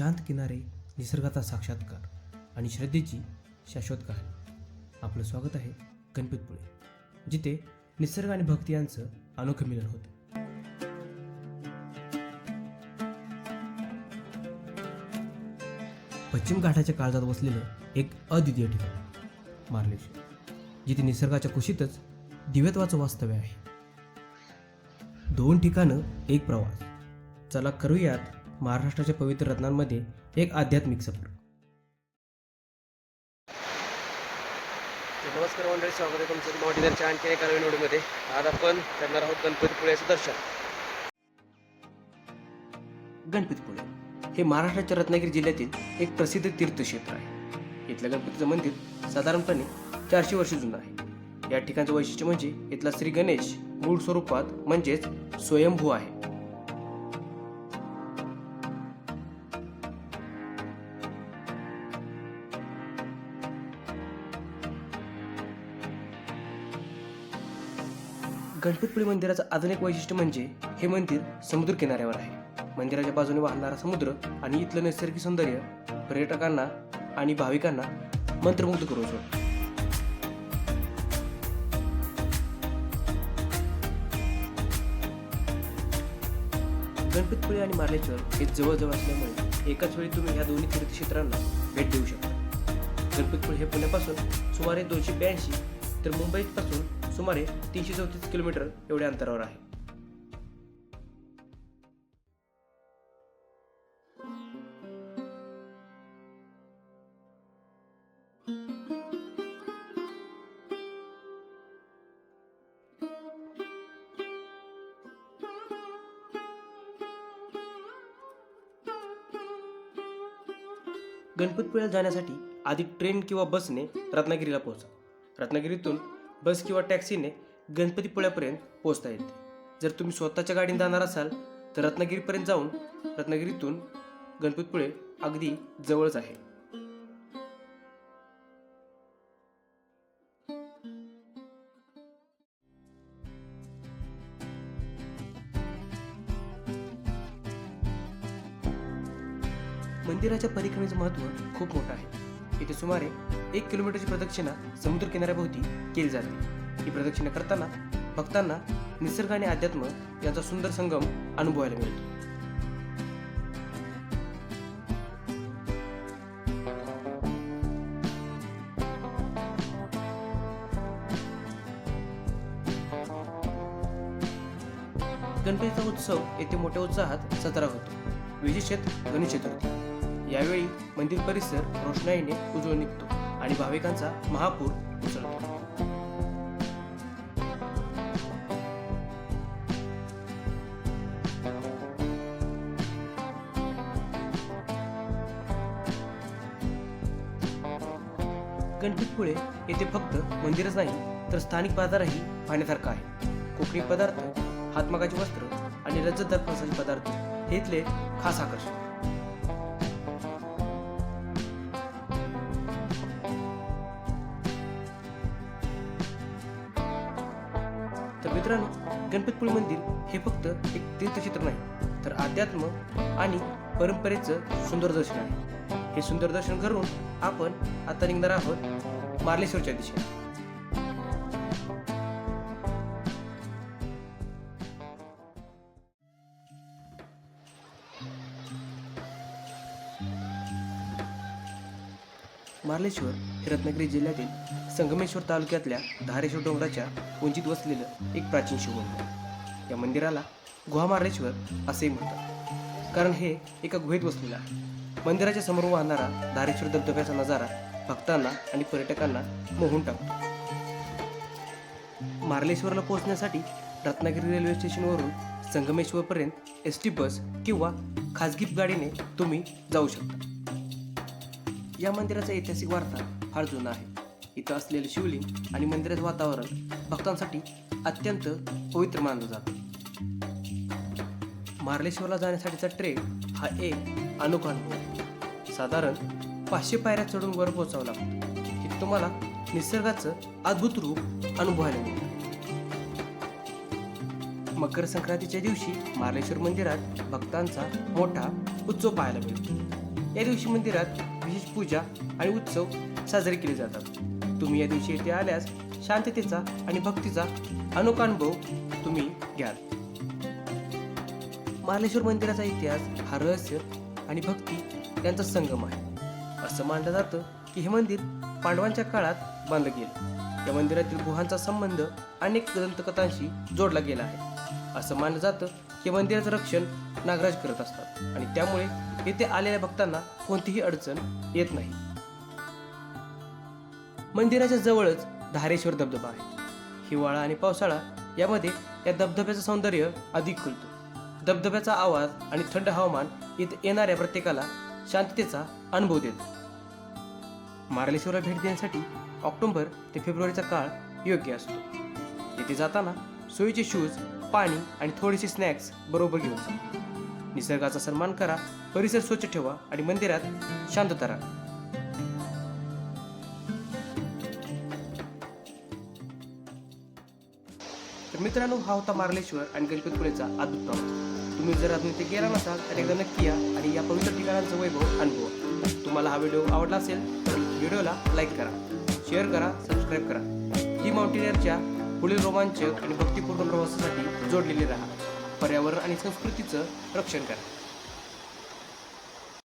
शांत किनारे निसर्गाचा साक्षात्कार आणि श्रद्धेची शाश्वत कहाणी. आपलं स्वागत आहे गणपतपुळे जिथे निसर्ग आणि भक्ती यांचं अनोखं मिलन होतं. पश्चिम घाटाच्या काळजात वसलेलं एक अद्वितीय ठिकाण मार्लेश्वर जिथे निसर्गाच्या कुशीतच दिव्यत्वाचं वास्तव्य आहे. दोन ठिकाणं एक प्रवास. चला करूयात महाराष्ट्राच्या पवित्र रत्नांमध्ये एक आध्यात्मिक सफर. नमस्कार मंडळी स्वागत आहे तुमचं आणखी एका नवीन व्हिडिओमध्ये. आज आपण करणार आहोत गणपतीपुळ्याचं दर्शन. गणपतीपुळे हे महाराष्ट्राच्या रत्नागिरी जिल्ह्यातील एक प्रसिद्ध तीर्थक्षेत्र आहे. इथलं गणपतीचं मंदिर साधारणपणे चारशे वर्ष जुनं आहे. या ठिकाणचं वैशिष्ट्य म्हणजे इथला श्री गणेश मूळ स्वरूपात म्हणजेच स्वयंभू आहे. गणपतपुळी मंदिराचं अजून एक वैशिष्ट्य म्हणजे हे मंदिर समुद्र किनाऱ्यावर आहे. मंदिराच्या बाजूने वाहणारा समुद्र आणि इथलं नैसर्गिक सौंदर्य पर्यटकांना आणि भाविकांना मंत्रमुग्ध करू शकतो. गणपतपुळे आणि मार्लेश्वर हे जवळजवळ असल्यामुळे एकाच वेळी तुम्ही ह्या दोन्ही तीर्थक्षेत्रांना भेट देऊ शकता. गणपतपुळे हे पुण्यापासून सुमारे दोनशे ब्याऐंशी तर मुंबईपासून सुमारे तीनशे चौतीस किलोमीटर एवढ्या अंतरावर आहे. गणपतपुळ्याला जाण्यासाठी आधी ट्रेन किंवा बसने रत्नागिरीला पोहोचा. रत्नागिरीतून बस किंवा टॅक्सीने गणपतीपुळ्यापर्यंत पोहोचता येते. जर तुम्ही स्वतःच्या गाडीने जाणार असाल तर रत्नागिरीपर्यंत जाऊन रत्नागिरीतून गणपतीपुळे अगदी जवळच आहे. मंदिराच्या परिक्रमेचं महत्त्व खूप मोठं आहे. येथे सुमारे एक किलोमीटरची प्रदक्षिणा समुद्र किनाऱ्याभोवती केली जाते. ही प्रदक्षिणा करताना भक्तांना निसर्ग आणि अध्यात्म यांचा सुंदर संगम अनुभवायला मिळतो. गणपतीचा उत्सव येथे मोठ्या उत्साहात साजरा होतो. विशेषत गणेश चतुर्थी. यावेळी मंदिर परिसर रोषणाईने उजळून निघतो आणि भाविकांचा महापूर उसळतो गणपतीपुळे येथे फक्त मंदिरच नाही तर स्थानिक बाजारही पाहण्यासारखा आहे. कोकणी पदार्थ हातमागाचे वस्त्र आणि रजतदार फणसाचे पदार्थ हे इथले खास आकर्षण. तर मित्रांनो गणपतपुळे मंदिर हे फक्त एक तीर्थक्षेत्र नाही तर अध्यात्म आणि परंपरेचं सुंदर दर्शन आहे. हे सुंदर दर्शन करून आपण आता निघणार आहोत मार्लेश्वरच्या दिशेने. मार्लेश्वर हे रत्नागिरी जिल्ह्यातील संगमेश्वर तालुक्यातल्या धारेश्वर डोंगराच्या उंचीत वसलेलं एक प्राचीन शिवमंदिर या मंदिराला गुहामारेश्वर असेही म्हणतात. कारण हे एका गुहेत वसलेलं आहे. मंदिराच्या समोर वाहणारा धारेश्वर धबधब्याचा नजारा भक्तांना आणि पर्यटकांना मोहून टाकतो. मार्लेश्वरला पोहोचण्यासाठी रत्नागिरी रेल्वे स्टेशनवरून संगमेश्वरपर्यंत एस टी बस किंवा खाजगी गाडीने तुम्ही जाऊ शकता. या मंदिराचा ऐतिहासिक वार्ता फार जुना आहे. इथं असलेले शिवलिंग आणि मंदिराचं वातावरण भक्तांसाठी अत्यंत पवित्र मानलं जातं. मार्लेश्वरला जाण्यासाठीचा ट्रेक हा एक अनोखा अनुभव आहे. साधारण पाचशे पायऱ्या चढून वर पोहोचावं लागतं. तिथे तुम्हाला निसर्गाचं अद्भुत रूप अनुभवायला मिळतं. मकर संक्रांतीच्या दिवशी मार्लेश्वर मंदिरात भक्तांचा मोठा उत्सव पाहायला मिळतो. या दिवशी मंदिरात विशेष पूजा आणि उत्सव साजरे केले जातात. तुम्ही या दिवशी येथे आल्यास शांततेचा आणि भक्तीचा अनोखा अनुभव तुम्ही घ्याल. मार्लेश्वर मंदिराचा इतिहास हा रहस्य आणि भक्ती यांचा संगम आहे. असं मानलं जातं की हे मंदिर पांडवांच्या काळात बांधलं गेलं. या मंदिरातील गुहांचा संबंध अनेक दंतकथांशी जोडला गेला आहे. असं मानलं जातं की मंदिराचं रक्षण नागराज करत असतात. आणि त्यामुळे येथे आलेल्या भक्तांना कोणतीही अडचण येत नाही. मंदिराच्या जवळच धारेश्वर धबधबा आहे. हिवाळा आणि पावसाळा यामध्ये या धबधब्याचं सौंदर्य अधिक खुलतो. धबधब्याचा आवाज आणि थंड हवामान इथे येणाऱ्या प्रत्येकाला शांततेचा अनुभव देतो. मार्लेश्वरला भेट देण्यासाठी ऑक्टोबर ते फेब्रुवारीचा काळ योग्य असतो. येथे जाताना सोयीचे शूज पाणी आणि थोडेसे स्नॅक्स बरोबर घेऊन जा. निसर्गाचा सन्मान करा परिसर स्वच्छ ठेवा आणि मंदिरात शांतता राहा तर मित्रांनो हा होता मार्लेश्वर आणि गणपतपुळेचा अद्भुत प्रवास. तुम्ही जर अजून ते गेला नसाल तर एकदा नक्की या आणि या पवित्र ठिकाणांचं वैभव अनुभवा. तुम्हाला हा व्हिडिओ आवडला असेल तर व्हिडिओला लाईक करा शेअर करा सबस्क्राईब करा. ही माउंटेनियरच्या पुढील रोमांचक आणि भक्तिपूर्ण प्रवासासाठी जोडलेले राहा. पर्यावरण आणि संस्कृतीचं रक्षण करा.